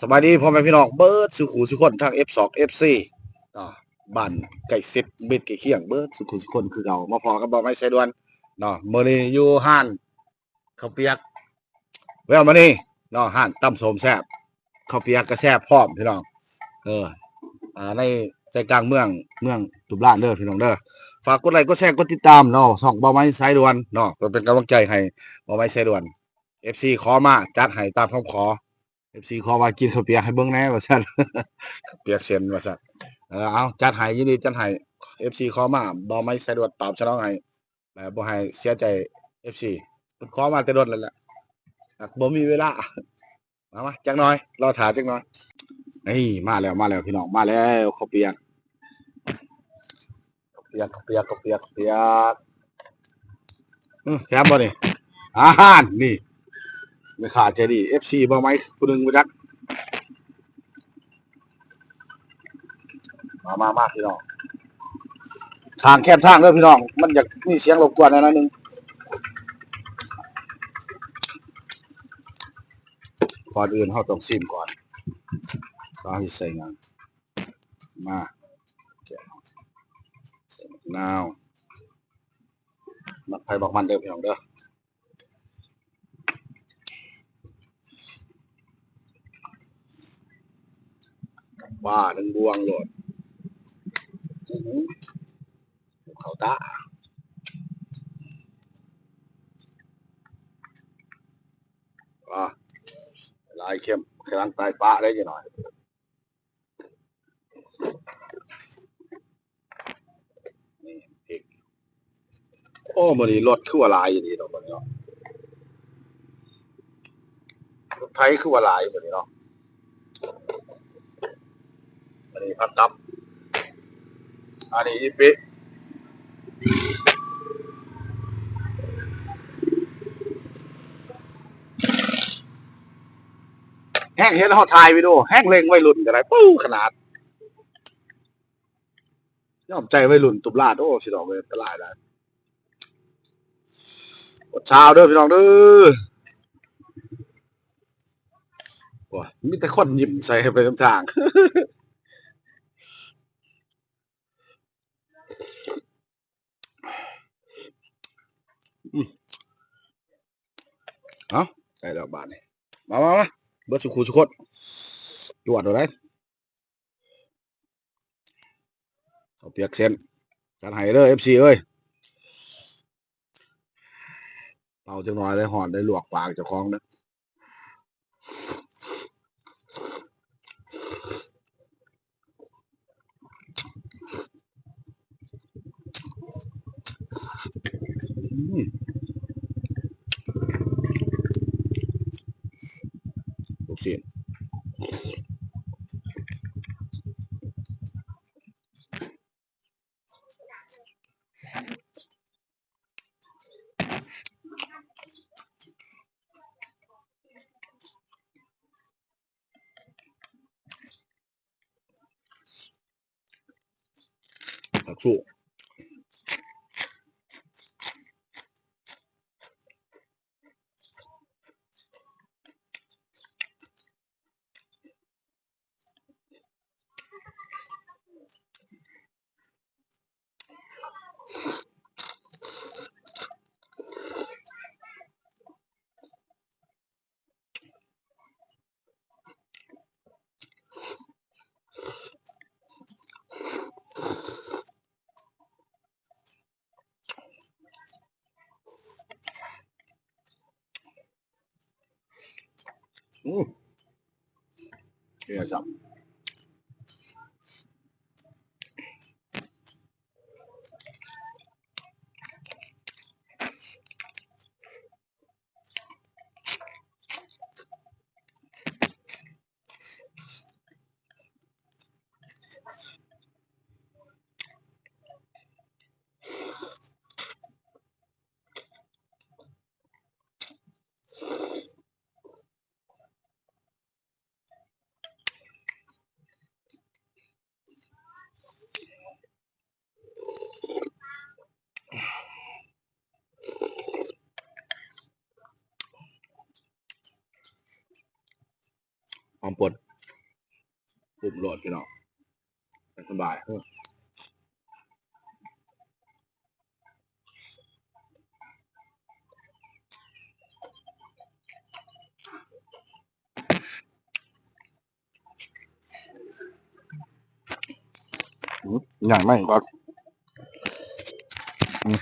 สวัสดีพ่อแม่พี่น้องเบิร์ดสุขุสุขคนทาง F2 FC อ่าบ้านไก่ซิดเบ็ดไก่เคียงเบิร์ดสุขุสุขคนคือเรามาพอกับบ่อไม้ไซดวนเนาะมื้อนี้อยู่ห้านข้าวเปียกแววมานี่เนาะห้านตำโสมแซ่บข้าวเปียกก็แซ่บพร้อมพี่น้อง เออ อ่าในใจกลางเมืองเมืองตุบลานเด้อพี่น้องเด้อฝากกดไลค์กดแชร์กดติดตามเนาะช่องบ่อไม้ไซดวนเนาะเพื่อเป็นกำลังใจให้บ่อไม้ไซดวน FC ขอมาจัดให้ตามคำขอ FC ขอว่ากินข้าวเปียกให้เบิ่งแน่ว่าซั่นเปียกเส้นว่าซั่นเออเอาจัดให้ยินดีจัดให้ FC ขอมาบ่ไม่สะดวกตอบสนองให้และบ่ให้เสียใจ FC เพิ่นขอมาแต่โดนแล้วแหละบ่มีเวลามามาจักหน่อยรอถ่าจักหน่อยนี่มาแล้วมาแล้วพี่น้องมาแล้วข้าวเปียกข้าวเปียกข้าวเปียกข้าวเปียกข้าวเปียกอือแถมบ่นี่อาหารนี่ ไม่ขาดใจดี FC บ่ไหมผู้หนึ่งบ่จัก มามามาพี่น้องทางแคบทางเด้อพี่น้อง มันอยากมีเสียงรบกวนหนอยหนึงก่อนอื่นเราต้องซิมก่อนก็ให้ใส่งานมาแกะใส่มะนาวมักไผ่บอกมันเด้อพี่น้องเด้อ ว่าหนึ่งบวงโหลดอื้หือเขาตาอ่าลายเข้มกำลังตายปะได้ยังหน่อยนี่พริกโอ้มันนี่รถคือว่าลายอย่างนี้เนาะมันเนาะรถไทยคือว่าหลายมันนี่เนาะ มันนี่พักกับอันนี้อีปิแห้งเห็นเขาถ่ายวิดีโอแห้งเล็งไว้รุ่นกันไรปู้ขนาดยอมใจไว้รุ่นตุบลาดโอ้พี่น้องเลยตลาดได้อดเช้าเด้อพี่น้องเด้อว้ามีแต่คนยิ้มใส่ไปทั้งทาง เอาได้แล้วบาทนี่มามามาเบิดสุขุสุขดจวดเอาได้เอาเปียกเส้นกันให้เด้อ FC เอ้ยเป่าจังหน่อยได้หอนได้ลวกปากเจ้าของเด้ออืม ลูก เสียน อมปดปุ่มโหลดพี่น้องเป็นคนบ่ายอย่างไม่ก็อืม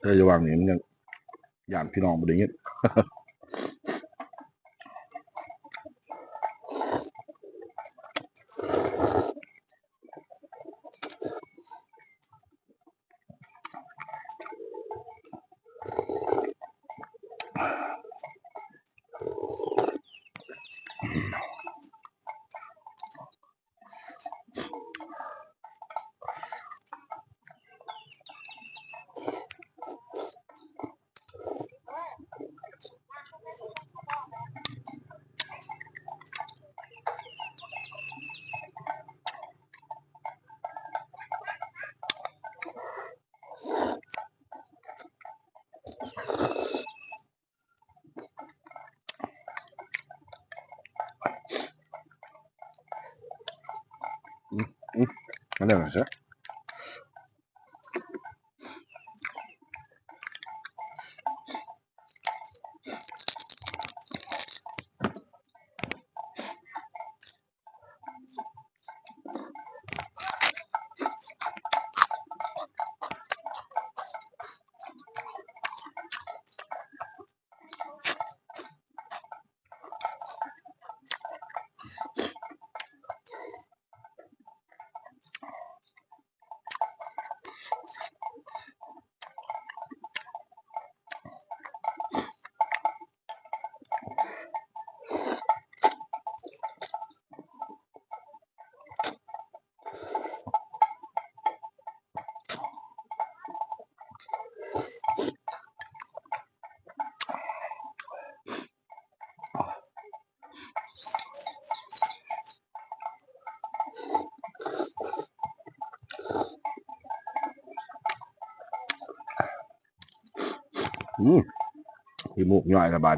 เธอจะวางนี้มันยังอย่างพี่น้องบไดอย่างเงี้ย นั่นแห อืมพี่มูกย่อยระบาด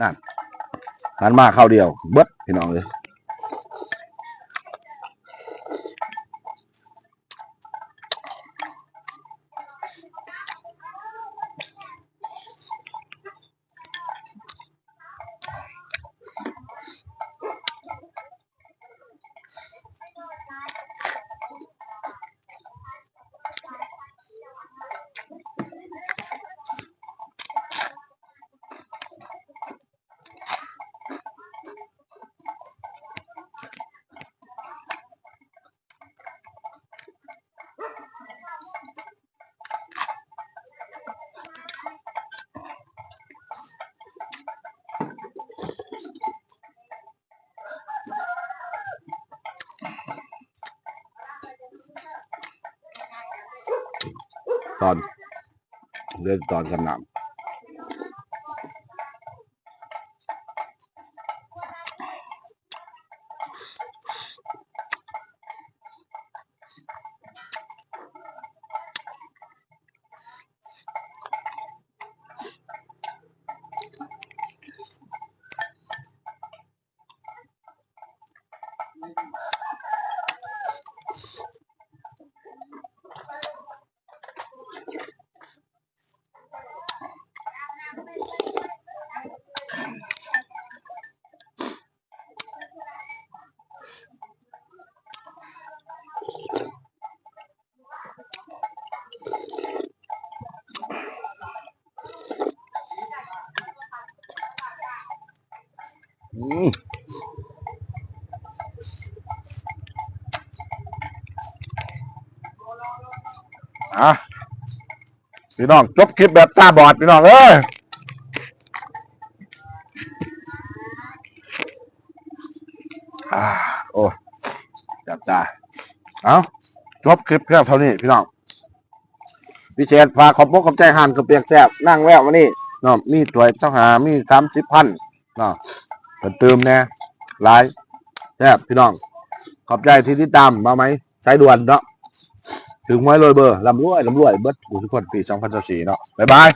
นั่นหันมาเข้าวเดียว เบิดพี่น้องเลย ตอนเรื่องตอนกำลังอืม อะพี่น้องจบคลิปแบบจ้าบอดพี่น้องเอ้ยอ่าโอ้จับจ้าเอาจบคลิปเพียงเท่านี้พี่น้องพี่เชษฝากขอบพระขอบใจหันกับเปียกแซบนั่งแววมานี่เนาะมีตัวเจ้าหามีสามสิบพันเนาะเพิ่นเติมแน่หลายแซบพี่น้อง ขอบใจที่ติดตามมาไหมสายด่วนเนาะ ถึงไว้เลยเบอร์ลำรวยลำรวยเบิร์ดทุกคนปีสองพันสี่เนาะบ๊ายบาย